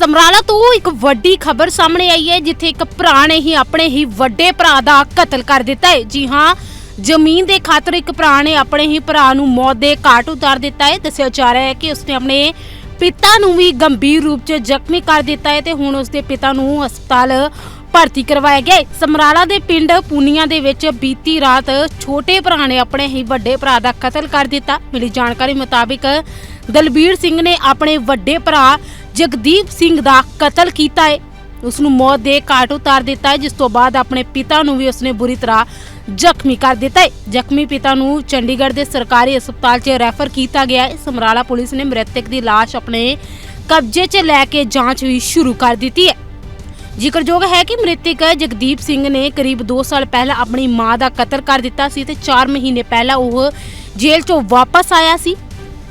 ਸਮਰਾਲਾ ਤੋਂ ਇੱਕ ਵੱਡੀ ਖਬਰ ਸਾਹਮਣੇ ਆਈ ਹੈ, ਜਿੱਥੇ ਇੱਕ ਭਰਾ ਨੇ ਹੀ ਆਪਣੇ ਹੀ ਵੱਡੇ ਭਰਾ ਦਾ ਕਤਲ ਕਰ ਦਿੱਤਾ ਹੈ। ਜੀ ਹਾਂ, ਜ਼ਮੀਨ ਦੇ ਖਾਤਰ ਇੱਕ ਭਰਾ ਨੇ ਆਪਣੇ ਹੀ ਭਰਾ ਨੂੰ ਮੌਤ ਦੇ ਘਾਟ ਉਤਾਰ ਦਿੱਤਾ ਹੈ। ਦੱਸਿਆ ਜਾ ਰਿਹਾ ਹੈ ਕਿ ਉਸਨੇ ਆਪਣੇ ਪਿਤਾ ਨੂੰ ਵੀ ਗੰਭੀਰ ਰੂਪ 'ਚ ਜ਼ਖਮੀ ਕਰ ਦਿੱਤਾ ਹੈ ਤੇ ਹੁਣ ਉਸਦੇ ਪਿਤਾ ਨੂੰ ਹਸਪਤਾਲ ਭਰਤੀ ਕਰਵਾਇਆ ਗਿਆ ਹੈ। ਸਮਰਾਲਾ ਦੇ ਪਿੰਡ ਪੂਨੀਆਂ ਦੇ ਵਿੱਚ ਬੀਤੀ ਰਾਤ ਛੋਟੇ ਭਰਾ ਨੇ ਆਪਣੇ ਹੀ ਵੱਡੇ ਭਰਾ ਦਾ ਕਤਲ ਕਰ ਦਿੱਤਾ। ਮਿਲੀ ਜਾਣਕਾਰੀ ਮੁਤਾਬਿਕ ਦਲਬੀਰ ਸਿੰਘ ਨੇ ਆਪਣੇ ਵੱਡੇ ਭਰਾ ਜਗਦੀਪ ਸਿੰਘ ਦਾ ਕਤਲ ਕੀਤਾ ਹੈ ਉਸ ਨੂੰ ਮੌਤ ਦੇ ਘਾਟ ਉਤਾਰ ਦਿੱਤਾ ਹੈ ਜਿਸ ਤੋਂ ਬਾਅਦ ਆਪਣੇ ਪਿਤਾ ਨੂੰ ਵੀ ਉਸਨੇ ਬੁਰੀ ਤਰ੍ਹਾਂ ਜ਼ਖਮੀ ਕਰ ਦਿੱਤਾ ਹੈ ਜ਼ਖਮੀ ਪਿਤਾ ਨੂੰ ਚੰਡੀਗੜ੍ਹ ਦੇ ਸਰਕਾਰੀ ਹਸਪਤਾਲ 'ਚ ਰੈਫਰ ਕੀਤਾ ਗਿਆ ਹੈ ਸਮਰਾਲਾ ਪੁਲਿਸ ਨੇ ਮ੍ਰਿਤਕ ਦੀ ਲਾਸ਼ ਆਪਣੇ ਕਬਜ਼ੇ 'ਚ ਲੈ ਕੇ ਜਾਂਚ ਵੀ ਸ਼ੁਰੂ ਕਰ ਦਿੱਤੀ ਹੈ ਜ਼ਿਕਰਯੋਗ ਹੈ ਕਿ ਮ੍ਰਿਤਕ ਜਗਦੀਪ ਸਿੰਘ ਨੇ ਕਰੀਬ 2 ਸਾਲ ਪਹਿਲਾਂ ਆਪਣੀ ਮਾਂ ਦਾ ਕਤਲ ਕਰ ਦਿੱਤਾ ਸੀ ਤੇ 4 ਮਹੀਨੇ ਪਹਿਲਾਂ ਉਹ ਜੇਲ੍ਹ 'ਚੋਂ ਵਾਪਸ ਆਇਆ ਸੀ।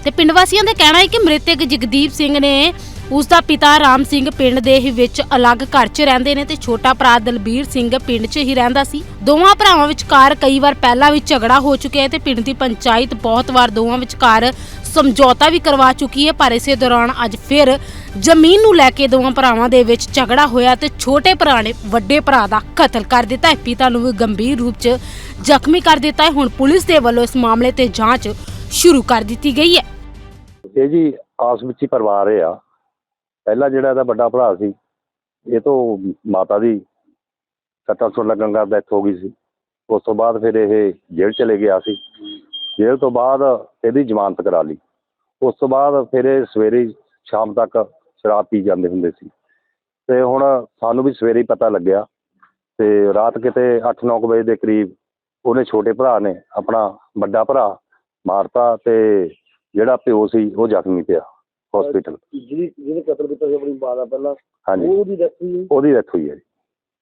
ਤੇ ਪਿੰਡ ਵਾਸੀਆਂ ਦਾ ਕਹਿਣਾ ਹੈ ਕਿ ਮ੍ਰਿਤਕ ਜਗਦੀਪ ਸਿੰਘ ਨੇ ਉਸ ਦਾ ਪਿਤਾ ਰਾਮ ਸਿੰਘ ਪਿੰਡ ਦੇ ਹੀ ਵਿੱਚ ਅਲੱਗ ਘਰ 'ਚ ਰਹਿੰਦੇ ਨੇ ਤੇ ਛੋਟਾ ਭਰਾ ਦਲਬੀਰ ਸਿੰਘ ਪਿੰਡ 'ਚ ਹੀ ਰਹਿੰਦਾ ਸੀ। ਦੋਵਾਂ ਭਰਾਵਾਂ ਵਿਚਕਾਰ ਕਈ ਵਾਰ ਪਹਿਲਾਂ ਵੀ ਝਗੜਾ ਹੋ ਚੁੱਕਿਆ ਹੈ ਤੇ ਪਿੰਡ ਦੀ ਪੰਚਾਇਤ ਬਹੁਤ ਵਾਰ ਦੋਵਾਂ ਵਿਚਕਾਰ ਸਮਝੌਤਾ ਵੀ ਕਰਵਾ ਚੁੱਕੀ ਹੈ, ਪਰ ਇਸੇ ਦੌਰਾਨ ਅੱਜ ਫਿਰ ਜ਼ਮੀਨ ਨੂੰ ਲੈ ਕੇ ਦੋਵਾਂ ਭਰਾਵਾਂ ਦੇ ਵਿੱਚ ਝਗੜਾ ਹੋਇਆ ਤੇ ਛੋਟੇ ਭਰਾ ਨੇ ਵੱਡੇ ਭਰਾ ਦਾ ਕਤਲ ਕਰ ਦਿੱਤਾ ਹੈ। ਪਿਤਾ ਨੂੰ ਵੀ ਗੰਭੀਰ ਰੂਪ 'ਚ ਜ਼ਖਮੀ ਕਰ ਦਿੱਤਾ ਹੈ। ਹੁਣ ਪੁਲਿਸ ਦੇ ਵੱਲੋਂ ਇਸ ਮਾਮਲੇ ਤੇ ਜਾਂਚ ਸ਼ੁਰੂ ਕਰ ਦਿੱਤੀ ਗਈ ਹੈ। ਇਹ ਜੀ ਆਸ ਵਿੱਚ ਹੀ ਪਰਿਵਾਰ ਆ ਪਹਿਲਾ ਜਿਹੜਾ ਇਹਦਾ ਵੱਡਾ ਭਰਾ ਸੀ, ਇਹ ਤੋਂ ਮਾਤਾ ਦੀ ਸੱਟਾਂ ਸੁੱਟ ਲੱਗਣ ਦਾ ਡੈਥ ਹੋ ਗਈ ਸੀ। ਉਸ ਤੋਂ ਬਾਅਦ ਫਿਰ ਇਹ ਜੇਲ੍ਹ ਚਲੇ ਗਿਆ ਸੀ। ਜੇਲ੍ਹ ਤੋਂ ਬਾਅਦ ਇਹਦੀ ਜ਼ਮਾਨਤ ਕਰਾ ਲਈ। ਉਸ ਤੋਂ ਬਾਅਦ ਫਿਰ ਇਹ ਸਵੇਰੇ ਸ਼ਾਮ ਤੱਕ ਸ਼ਰਾਬ ਪੀ ਜਾਂਦੇ ਹੁੰਦੇ ਸੀ। ਤੇ ਹੁਣ ਸਾਨੂੰ ਵੀ ਸਵੇਰੇ ਹੀ ਪਤਾ ਲੱਗਿਆ ਤੇ ਰਾਤ ਕਿਤੇ 8-9 ਵਜੇ ਦੇ ਕਰੀਬ ਉਹਨੇ ਛੋਟੇ ਭਰਾ ਨੇ, ਆਪਣਾ ਵੱਡਾ ਭਰਾ ਮਾਰਤਾ ਤੇ ਜਿਹੜਾ ਪਿਓ ਸੀ ਉਹ ਜ਼ਖਮੀ ਪਿਆ। ਹਸਪੀਟਲ ਜਿਹਨੇ ਕਤਲ ਕੀਤਾ ਸੀ ਆਪਣੀ ਮਾਂ ਦਾ ਪਹਿਲਾਂ ਹਾਂਜੀ। ਉਹਦੀ ਡੈਥ ਹੋਈ ਉਹਦੀ ਡੈਥ ਹੋਈ ਹੈ ਜੀ।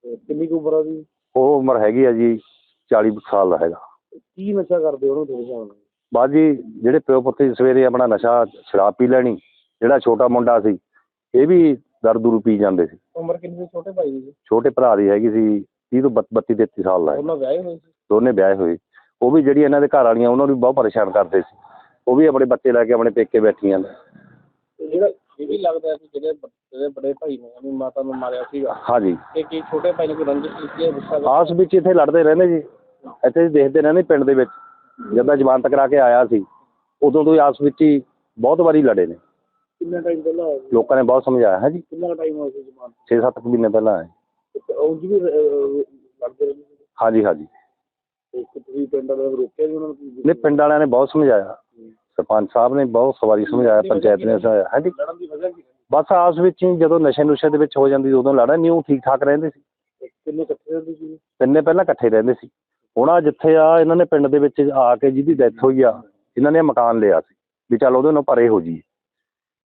ਤੇ ਕਿੰਨੀ ਕੁ ਉਮਰ ਆ ਉਹਦੀ? ਉਹ ਉਮਰ ਹੈਗੀ ਆ ਜੀ 40 ਕੁ ਸਾਲ ਦਾ ਹੈਗਾ। ਕੀ ਨਸ਼ਾ ਕਰਦੇ ਉਹਨੂੰ ਤੁਹਾਡੇ ਹਿਸਾਬ ਨਾਲ ਬਾਅਦ ਜੀ ਜਿਹੜੇ ਪਿਓ ਪੁੱਤ ਸੀ ਸਵੇਰੇ ਆਪਣਾ ਨਸ਼ਾ ਸ਼ਰਾਬ ਪੀ ਲੈਣੀ ਜਿਹੜਾ ਛੋਟਾ ਮੁੰਡਾ ਸੀ ਇਹ ਵੀ ਦਰ ਦੂਰ ਪੀ ਜਾਂਦੇ ਸੀ। ਉਮਰ ਕਿੰਨੀ ਸੀ? ਛੋਟੇ ਭਾਈ ਦੀ ਛੋਟੇ ਭਰਾ ਦੀ ਹੈਗੀ ਸੀ 30 ਤੋਂ 32 33 ਸਾਲ ਦਾ ਹੈ। ਉਹਨਾਂ ਵਿਆਹੇ ਹੋਏ ਸੀ? ਦੋਨੇ ਵਿਆਹੇ ਹੋਏ। ਉਹ ਵੀ ਜਿਹੜੀ ਇਹਨਾਂ ਦੇ ਘਰ ਵਾਲੀਆਂ ਉਹਨਾਂ ਨੂੰ ਵੀ ਬਹੁਤ ਪਰੇਸ਼ਾਨ ਕਰਦੇ ਸੀ। ਉਹ ਵੀ ਆਪਣੇ ਬੱਚੇ ਲੈ ਕੇ ਆਪਣੇ ਪੇਕੇ ਬੈਠੀਆਂ ਨੇ। ਜਿਹੜਾ ਇਹ ਵੀ ਲੱਗਦਾ ਹੈ ਕਿ ਜਿਹੜੇ ਬ- ਜਿਹੜੇ ਬੜੇ ਭਾਈ ਨੇ ਆਪਣੀ ਮਾਤਾ ਨੂੰ ਮਾਰਿਆ ਸੀਗਾ। ਹਾਂਜੀ। ਕਿ ਕੀ ਛੋਟੇ ਭਾਈ ਨੇ ਕੋਈ ਰੰਜਿਸ਼ ਕੀਤੀ ਹੈ ਗੁੱਸਾ ਕਰ- ਆਸ ਵਿੱਚ ਇੱਥੇ ਲੜਦੇ ਰਹਿੰਦੇ ਜੀ। ਇੱਥੇ ਹੀ ਦੇਖਦੇ ਰਹਿੰਦੇ ਪਿੰਡ ਦੇ ਵਿੱਚ। ਜਦੋਂ ਜ਼ਮਾਨਤ ਕਰਾ ਕੇ ਆਇਆ ਸੀ ਉਦੋਂ ਤੋਂ ਹੀ ਆਸ ਵਿੱਚ ਹੀ ਬਹੁਤ ਵਾਰੀ ਲੜੇ ਨੇ। ਕਿੰਨਾ ਟਾਈਮ ਪਹਿਲਾਂ ਹੋਇਆ ਸੀ? ਲੋਕਾਂ ਨੇ ਬਹੁਤ ਸਮਝਾਇਆ ਹੈ ਜੀ। ਕਿੰਨਾ ਟਾਈਮ ਹੋਇਆ ਸੀ ਜਮਾਨ 6-7 ਮਹੀਨੇ ਪਹਿਲਾਂ ਆਏ ਉਹ ਜੀ ਵੀ ਅਹ, ਲੜਦੇ ਰਹਿੰਦੇ ਸੀ? ਹਾਂਜੀ ਹਾਂਜੀ। ਤੇ ਇੱਕ ਤੁਸੀਂ ਪਿੰਡ ਵਾਲਿਆਂ ਨੂੰ ਰੋਕਿਆ ਵੀ ਉਹਨਾਂ ਨੂੰ? ਨੇ ਪਿੰਡ ਵਾਲਿਆਂ ਨੇ ਬਹੁਤ ਸਮਝਾਇਆ। ਸਰਪੰਚ ਸਾਹਿਬ ਨੇ ਬਹੁਤ ਸਵਾਰੀ ਸਮਝਾਇਆ ਪੰਚਾਇਤ ਨੇ ਸਮਝਾਇਆ। ਹੈ ਜੀ ਲੜਨ ਦੀ ਵਜ੍ਹਾ ਕੀ ਸੀ? ਬਸ ਆਸ ਵਿੱਚ ਹੀ ਜਦੋਂ ਨਸ਼ੇ ਨੁਸ਼ੇ ਦੇ ਵਿੱਚ ਹੋ ਜਾਂਦੀ ਉਦੋਂ ਲੜਾ ਉਹ ਠੀਕ ਠਾਕ ਰਹਿੰਦੇ ਸੀ। ਕਿੰਨੇ ਇਕੱਠੇ ਰਹਿੰਦੇ ਸੀ? ਤਿੰਨੇ ਪਹਿਲਾਂ ਇਕੱਠੇ ਰਹਿੰਦੇ ਸੀ। ਹੁਣ ਆ ਜਿੱਥੇ ਆ ਇਹਨਾਂ ਨੇ ਪਿੰਡ ਦੇ ਵਿੱਚ ਆ ਕੇ ਜਿਹਦੀ ਡੈਥ ਹੋਈ ਆ ਇਹਨਾਂ ਨੇ ਮਕਾਨ ਲਿਆ ਸੀ ਵੀ ਚੱਲ ਉਹਦੇ ਨਾਲ ਪਰੇ ਹੋ ਜੀ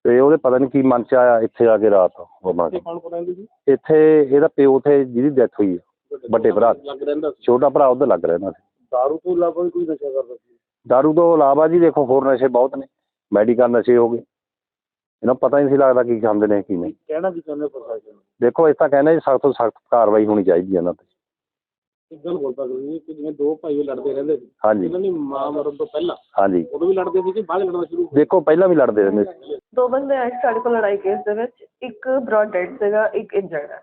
ਤੇ ਉਹਦੇ ਪਤਾ ਨਹੀਂ ਕੀ ਮਨ ਚ ਆਇਆ ਇੱਥੇ ਆ ਕੇ ਰਾਤ ਰਹਿੰਦੇ ਸੀ? ਇੱਥੇ ਇਹਦਾ ਪਿਓ ਤੇ ਜਿਹਦੀ ਡੈਥ ਹੋਈ ਆ ਵੱਡੇ ਭਰਾ ਛੋਟਾ ਭਰਾ ਉਹਦਾ ਲੱਗ ਰਹਿੰਦਾ ਸੀ। ਦਾਰੂ ਤੋਂ ਇਲਾਵਾ ਕੋਈ ਨਸ਼ਾ ਕਰਦਾ ਸੀ? ਦਾਰੂ ਤੋਂ ਇਲਾਵਾ ਜੀ ਦੇਖੋ ਹੋਰ ਨਸ਼ੇ ਬਹੁਤ ਨੇ ਮੈਡੀਕਲ ਨਸ਼ੇ ਹੋ ਗਏ ਇਹਨਾਂ ਨੂੰ ਪਤਾ ਹੀ ਨਹੀਂ ਲੱਗਦਾ ਕੀ ਖਾਂਦੇ ਨੇ ਕੀ ਨਹੀਂ ਕਹਿਣਾ ਕੀ ਚਾਹੁੰਦੇ ਹੋ ਪ੍ਰਸ਼ਾਸਨ ਨੂੰ ਦੇਖੋ ਇਸ ਤਾਂ ਕਹਿੰਦੇ ਜੀ ਸਖਤ ਤੋਂ ਸਖਤ ਕਾਰਵਾਈ ਹੋਣੀ ਚਾਹੀਦੀ ਹੈ ਇਹਨਾਂ ਤੇ ਇੱਕ ਗੱਲ ਬੋਲਦਾ ਕਰੀ ਕਿ ਜਿਵੇਂ ਦੋ ਭਾਈ ਲੜਦੇ ਰਹਿੰਦੇ ਸੀ ਹਾਂਜੀ ਇਹਨਾਂ ਦੀ ਮਾਂ ਮਰਨ ਤੋਂ ਪਹਿਲਾਂ ਹਾਂਜੀ ਉਦੋਂ ਵੀ ਲੜਦੇ ਸੀ ਕਿ ਬਾਅਦ 'ਚ ਲੜਨਾ ਸ਼ੁਰੂ ਹੋ ਦੇਖੋ ਪਹਿਲਾਂ ਵੀ ਲੜਦੇ ਰਹਿੰਦੇ ਸੀ ਦੋ ਬੰਦੇ ਆਏ ਸੀ ਸਾਡੇ ਕੋਲ ਲੜਾਈ ਕੇਸ ਦੇ ਵਿੱਚ ਇੱਕ ਬ੍ਰੌਡ ਡੈਡ ਸੀਗਾ ਇੱਕ ਇੰਜਰਡ ਹੈ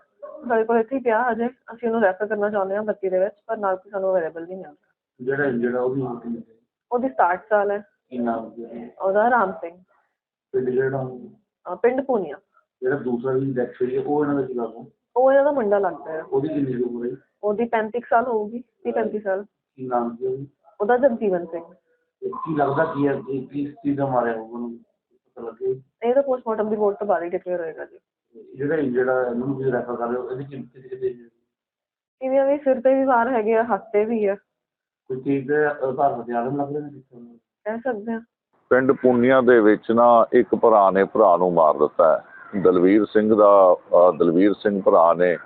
ਸਾਡੇ ਕੋਲ ਇੱਥੇ ਹੀ ਪਿਆ ਅਜੇ ਅਸੀਂ ਉਹਨੂੰ ਰੈਫਰ ਕਰਨਾ ਚਾਹੁੰਦੇ ਹਾਂ ਬੱਤੀ ਦੇ ਵਿੱਚ ਪਰ ਨਾਲ ਕੋਈ ਸਾਨੂੰ ਅਵੇਲੇਬਲ ਨਹੀਂ ਮਿਲ ਰਿਹਾ ਜਿਹੜਾ ਜਿਹੜਾ ਉਹ ਵੀ ਉਹਦੀ 60 ਸਾਲ ਹੈ। ਉਹਦਾ ਰਾਮ ਸਿੰਘ। ਤੇ ਜਿਹੜਾ ਅਹ ਪਿੰਡ ਪੂਨੀਆ। ਜਿਹੜਾ ਦੂਸਰਾ ਵੀ ਡੈਥ ਹੋਈ ਹੈ ਉਹ ਇਹਨਾਂ ਦਾ ਕੀ ਲੱਗਦਾ ਉਹ ਇਹਨਾਂ ਦਾ ਮੁੰਡਾ ਲੱਗਦਾ ਹੈ ਉਹਦੀ ਕਿੰਨੀ ਕੁ ਉਮਰ ਹੈ? ਉਹਦੀ 35 ਕੁ ਸਾਲ ਹੋਊਗੀ 30 35 ਸਾਲ। ਕੀ ਨਾਮ ਸੀ ਉਹਦੀ? ਉਹਦਾ ਜਗਜੀਵਨ ਸਿੰਘ। ਤੇ ਕੀ ਲੱਗਦਾ ਕੀ ਹੈ ਕਿ ਕਿਸ ਚੀਜ਼ ਦਾ ਮਾਰਿਆ ਹੋਊਗਾ ਉਹਨੂੰ? ਪਤਾ ਲੱਗੇ? ਇਹ ਤਾਂ ਪੋਸਟਮਾਰਟਮ ਰਿਪੋਰਟ ਤੋਂ ਬਾਅਦ ਹੀ ਡਿਕਲੇਅਰ ਹੋਏਗਾ ਜੀ। ਜਿਹੜਾ ਜਿਹੜਾ ਇਹਨੂੰ ਵੀ ਰੈਫਰ ਕਰ ਰਹੇ ਹੋ ਇਹਦੀ ਕਿੰਨੀ ਕਿਤੇ ਕਿਤੇ ਇਹਦੀਆਂ ਵੀ ਸਿਰ ਤੇ ਵੀ ਵਾਰ ਹੈਗੇ ਆ ਹੱਥ ਤੇ ਵੀ ਆ। ਕੋਈ ਚੀਜ਼ ਦੇ ਆਧਾਰ ਹਥਿਆਰ ਲੱਗ ਰਹੇ ਨੇ ਕਿੱਥੋਂ ਕਹਿ ਸਕਦੇ ਹਾਂ। ਪਿੰਡ ਪੁੰਨੀਆਂ ਦੇ ਵਿੱਚ ਨਾ ਇੱਕ ਭਰਾ ਨੇ ਭਰਾ ਨੂੰ ਮਾਰ ਦਿੱਤਾ ਹੈ। ਦਲਵੀਰ ਸਿੰਘ ਦਾ ਦਲਵੀਰ ਸਿੰਘ ਭਰਾ ਨੇ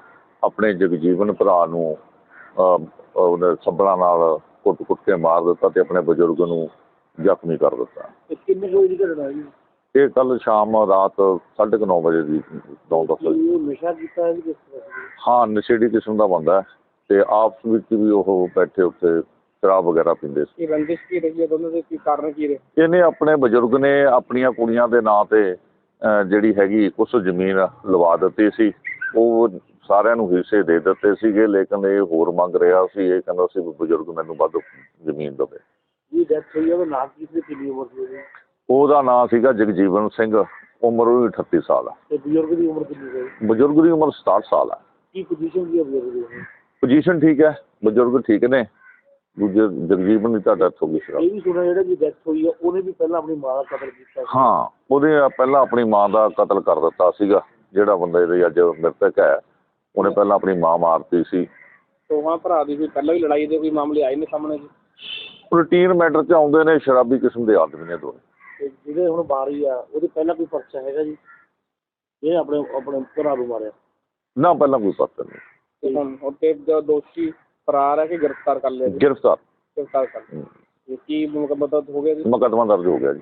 ਆਪਣੇ ਜਗਜੀਵਨ ਭਰਾ ਨੂੰ ਉਹਨੇ ਸੱਬਲਾਂ ਨਾਲ ਕੁੱਟ-ਕੁੱਟ ਕੇ ਮਾਰ ਦਿੱਤਾ ਤੇ ਆਪਣੇ ਬਜ਼ੁਰਗ ਨੂੰ ਜ਼ਖਮੀ ਕਰ ਦਿੱਤਾ। ਤੇ ਕਿੰਨੇ ਕੋਈ ਦੀ ਘਟਨਾ ਹੈ ਜੀ? ਇਹ ਕੱਲ ਸ਼ਾਮ ਰਾਤ 9:30 ਵਜੇ ਦੀ ਨੌ ਦਸ ਵਜੇ। ਉਹ ਨਸ਼ਾ ਕੀਤਾ ਹੈ ਜੀ ਕਿਸ ਤਰ੍ਹਾਂ? ਹਾਂ ਨਸ਼ੇੜੀ ਕਿਸਮ ਦਾ ਬੰਦਾ ਹੈ ਤੇ ਆਪਸ ਵਿੱਚ ਵੀ ਉਹ ਬੈਠੇ ਉੱਤੇ ਸ਼ਰਾਬ ਵਗੈਰਾ ਪੀਂਦੇ ਸੀ। ਕੀ ਰੰਜਿਸ਼ ਕੀ ਰਹੀ ਹੈ ਦੋਨਾਂ ਦੇ? ਕੀ ਕਾਰਨ ਕੀ ਰਹੇ? ਇਹਨੇ ਆਪਣੇ ਬਜ਼ੁਰਗ ਨੇ ਆਪਣੀਆਂ ਕੁੜੀਆਂ ਦੇ ਨਾਂ ਤੇ ਅਹ ਜਿਹੜੀ ਹੈਗੀ ਕੁਛ ਜ਼ਮੀਨ ਲਵਾ ਦਿੱਤੀ ਸੀ। ਉਹ ਸਾਰਿਆਂ ਨੂੰ ਹਿੱਸੇ ਦੇ ਦਿੱਤੇ ਸੀਗੇ ਲੇਕਿਨ ਇਹ ਹੋਰ ਮੰਗ ਰਿਹਾ ਸੀ। ਇਹ ਕਹਿੰਦਾ ਸੀ ਵੀ ਬਜ਼ੁਰਗ ਮੈਨੂੰ ਵੱਧ ਜ਼ਮੀਨ ਦੇਵੇ। ਜੀ ਡੈਥ ਹੋਈ ਆ ਉਹਦਾ ਨਾਮ ਕੀ ਸੀ? ਕਿੰਨੀ ਉਮਰ ਸੀ ਉਹਦੀ? ਉਹਦਾ ਨਾਂ ਸੀਗਾ ਜਗਜੀਵਨ ਸਿੰਘ। ਉਮਰ ਉਹਦੀ 38 ਸਾਲ ਆ। ਤੇ ਬਜ਼ੁਰਗ ਦੀ ਉਮਰ ਕਿੰਨੀ ਸੀ? ਬਜ਼ੁਰਗ ਦੀ ਉਮਰ 67 ਸਾਲ ਆ। ਕੀ ਪੋਜੀਸ਼ਨ ਦੀ ਆ ਬਜ਼ੁਰਗ ਦੀ ਉਮਰ? ਪੋਜੀਸ਼ਨ ਠੀਕ ਹੈ। ਬਜ਼ੁਰਗ ਠੀਕ ਨੇ। ਦੂਜੇ ਜਗਜੀਵਨ ਦੀ ਤਾਂ ਡੈਥ ਹੋ ਗਈ ਸੀ ਇਹ ਵੀ ਸੁਣਿਆ ਜਿਹੜਾ ਦੀ ਡੈਥ ਹੋਈ ਆ ਉਹਨੇ ਵੀ ਪਹਿਲਾਂ ਆਪਣੀ ਮਾਂ ਦਾ ਕਤਲ ਕੀਤਾ ਸੀ। ਹਾਂ ਉਹਦੇ ਪਹਿਲਾਂ ਆਪਣੀ ਮਾਂ ਦਾ ਕਤਲ ਕਰ ਦਿੱਤਾ ਸੀਗਾ ਜਿਹੜਾ ਬੰਦਾ ਇਹਦੇ ਅੱਜ ਮ੍ਰਿਤਕ ਹੈ ਉਹਨੇ ਪਹਿਲਾਂ ਆਪਣੀ ਮਾਂ ਮਾਰਤੀ ਸੀ। ਦੋਵਾਂ ਭਰਾ ਦੀ ਕੋਈ ਪਹਿਲਾਂ ਵੀ ਲੜਾਈ ਦੇ ਕੋਈ ਮਾਮਲੇ ਆਏ ਨੇ ਸਾਹਮਣੇ ਜੀ। ਰੂਟੀਨ ਮੈਟਰ 'ਚ ਆਉਂਦੇ ਨੇ ਸ਼ਰਾਬੀ ਕਿਸਮ ਦੇ ਆਦਮੀ ਨੇ ਦੋਵੇਂ। ਤੇ ਜਿਹੜੇ ਹੁਣ ਬਾਰੀ ਆ ਉਹਦੇ ਪਹਿਲਾਂ ਕੋਈ ਪਰਚਾ ਹੈਗਾ ਜੀ? ਇਹ ਆਪਣੇ ਆਪਣੇ ਭਰਾ ਨੂੰ ਮਾਰਿਆ। ਨਾ ਪਹਿਲਾਂ ਕੋਈ ਪਤਾ ਨਹੀਂ। ਤੇ ਹੁਣ ਉਹ ਤੇ ਜੋ ਦੋਸ਼ੀ ਫਰਾਰ ਹੈ ਕਿ ਗ੍ਰਿਫਤਾਰ ਕਰ ਲਿਆ ਜੀ? ਗ੍ਰਿਫਤਾਰ। ਗ੍ਰਿਫਤਾਰ ਕਰ ਲਿਆ। ਇਹ ਕੀ ਮਤਲਬ ਹੋ ਗਿਆ ਜੀ? ਮੁਕੱਦਮਾ ਦਰਜ ਹੋ ਗਿਆ ਜੀ।